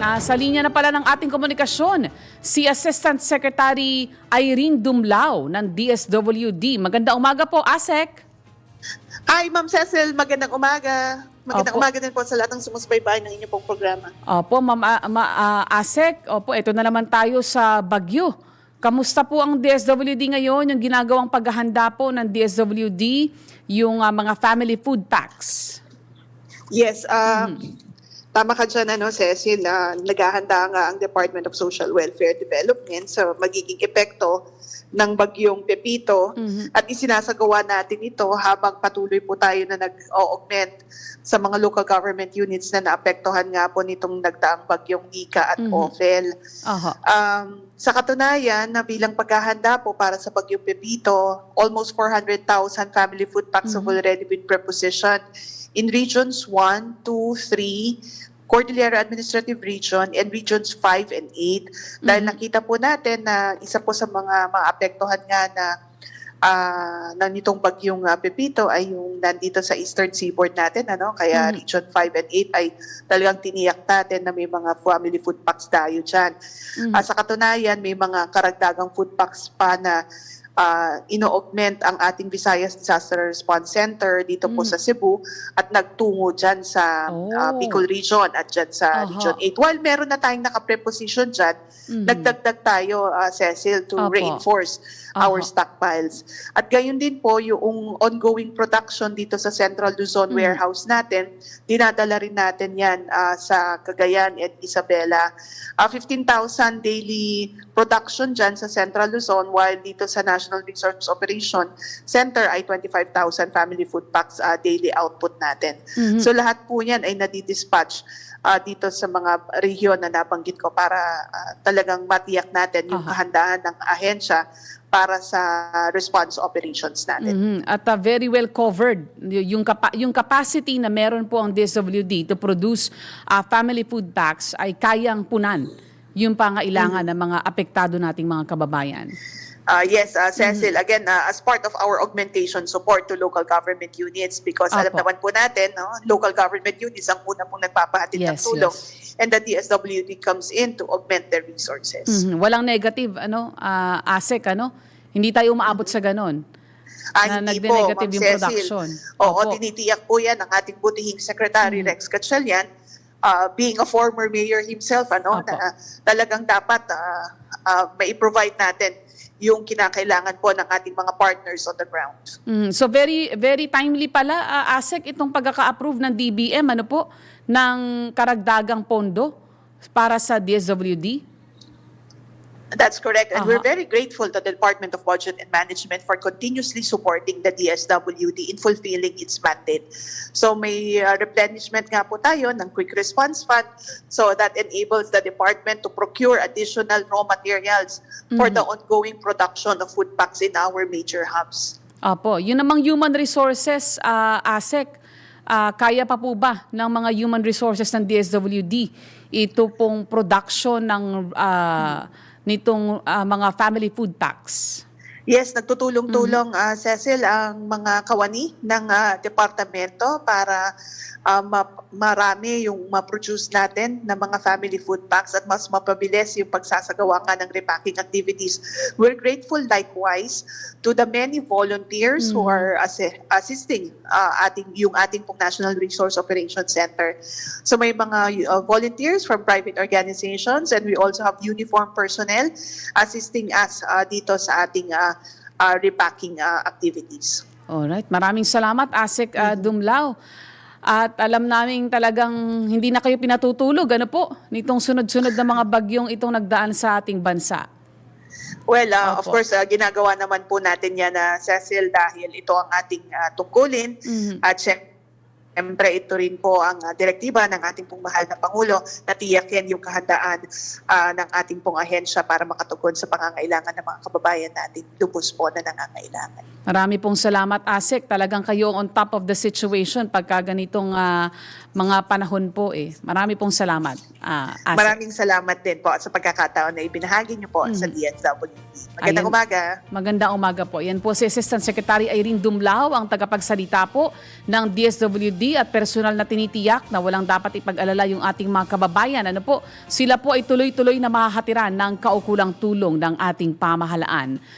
Nasa linya na pala ng ating komunikasyon si Assistant Secretary Irene Dumlao ng DSWD. Maganda umaga po, ASEC. Hi, Ma'am Cecil. Magandang umaga. Magandang Opo. umaga din po sa lahat ng sumusubaybay ng inyong pong programa. Opo, Ma'am ah, ma- ah, ASEC. Opo, ito na naman tayo sa Bagyo. Kamusta po ang DSWD ngayon, yung ginagawang paghahanda po ng DSWD, yung ah, mga family food packs? Yes, uh, Mm-hmm. Tama ka dyan, ano, Cecil. Uh, naghahanda nga ang Department of Social Welfare Development sa magiging epekto ng bagyong Pepito Mhm. at isinasagawa natin ito habang patuloy po tayo na nag-augment sa mga local government units na naapektuhan nga po nitong nagdaang bagyong Ika at Mhm. Ophel. Aha. Um, sa katunayan, na bilang paghahanda po para sa Bagyong Pepito, almost 400,000 family food packs have Mhm. already been prepositioned in regions 1, 2, 3, Cordillera Administrative Region, and regions 5 and 8. Dahil Mhm. nakita po natin na isa po sa mga maapektuhan nga na ah na nitong bagyong ah, Pepito ay yung nandito sa eastern seaboard natin ano kaya Mhm. region 5 and 8 ay talagang tiniyak natin na may mga family food packs tayo diyan. Mhm. Ah, sa katunayan, may mga karagdagang food packs pa na ah, ino-augment ang ating Visayas Disaster Response Center dito po Mm. sa Cebu at nagtungo dyan sa Oh. ah, Bicol Region at dyan sa Region 8. While meron na tayong nakapreposition dyan, Mhm. nagdagdag tayo, ah, Cecil, to Opo. reinforce our Aha. stockpiles. At gayon din po, yung ongoing production dito sa Central Luzon Mm. warehouse natin, dinadala rin natin yan ah, sa Cagayan at Isabela. Ah, 15,000 daily production dyan sa Central Luzon, while dito sa National Resource Operation Center ay 25,000 family food packs ah, daily output natin. Mhm. So lahat po yan ay nadidispatch ah, dito sa mga rehiyon na nabanggit ko para ah, talagang matiyak natin yung Aha. kahandaan ng ahensya para sa response operations natin. Mhm. At uh, very well covered yung capa- yung capacity na meron po ang DSWD to produce uh, family food packs ay kayang punan yung pangailangan ng mga apektado nating mga kababayan. Ah, yes, ah, Cecil, Mm-hmm. again, ah, as part of our augmentation support to local government units because alam Apo. naman po natin, no, local government units ang una pong nagpapahatid ng Yes, tulong yes. and the DSWD comes in to augment their resources. Mhm. Walang negative ano uh, ASEC ano. Hindi tayo umaabot sa ganon. Ah, na hindi po, Ma'am yung Cecil. production. Oo, Opo. tinitiyak po yan ng ating butihing Secretary Mhm. Rex Gatchalian, ah, being a former mayor himself, ano, Opo. na talagang dapat ah, ah, mai-provide natin yung kinakailangan po ng ating mga partners on the ground. Mhm. So very very timely pala uh, ASEC itong pagkaka-approve ng DBM ano po ng karagdagang pondo para sa DSWD. That's correct. And we're Aha. very grateful to the Department of Budget and Management for continuously supporting the DSWD in fulfilling its mandate. So may uh, replenishment nga po tayo ng Quick Response Fund so that enables the department to procure additional raw materials for Mhm. the ongoing production of food packs in our major hubs. Opo, yun namang human resources, uh, ASEC, ah, kaya pa po ba ng mga human resources ng DSWD ito pong production ng ah, nitong ah, mga family food packs? Yes, nagtutulong-tulong ah, Cecil ang mga kawani ng ah, departamento para ah, ma- marami yung ma-produce natin ng mga family food packs at mas mapabilis yung pagsasagawa nga ng repacking activities. We're grateful likewise to the many volunteers who Mhm. are assi- assisting ah, ating yung ating pong National Resource Operations Center. So may mga uh, volunteers from private organizations and we also have uniform personnel assisting us uh, dito sa ating uh, uh, repacking uh, activities. Alright, maraming salamat ASEC ah, Dumlao. At alam namin talagang hindi na kayo pinatutulog, ano po, nitong sunod-sunod na mga bagyong itong nagdaan sa ating bansa. Well, uh, of course, uh, ginagawa naman po natin yan, uh, Cecil, dahil ito ang ating uh, tungkulin Mhm. at syempre ito rin po ang uh, direktiba ng ating pong mahal na Pangulo na tiyakin yung kahandaan uh, ng ating pong ahensya para makatugon sa pangangailangan ng mga kababayan natin lubos po na nangangailangan. Marami pong salamat, ASEC. Talagang kayo on top of the situation pagka ganitong ah, mga panahon po eh. Marami pong salamat, ah, ASEC. Maraming salamat din po sa pagkakataon na ibinahagi niyo po sa DSWD. Magandang Mm. Ayan. umaga. Magandang umaga po. Yan po si Assistant Secretary Irene Dumlao, ang tagapagsalita po ng DSWD at personal na tinitiyak na walang dapat ipag-alala yung ating mga kababayan. Ano po, sila po ay tuloy-tuloy na mahahatiran ng kaukulang tulong ng ating pamahalaan.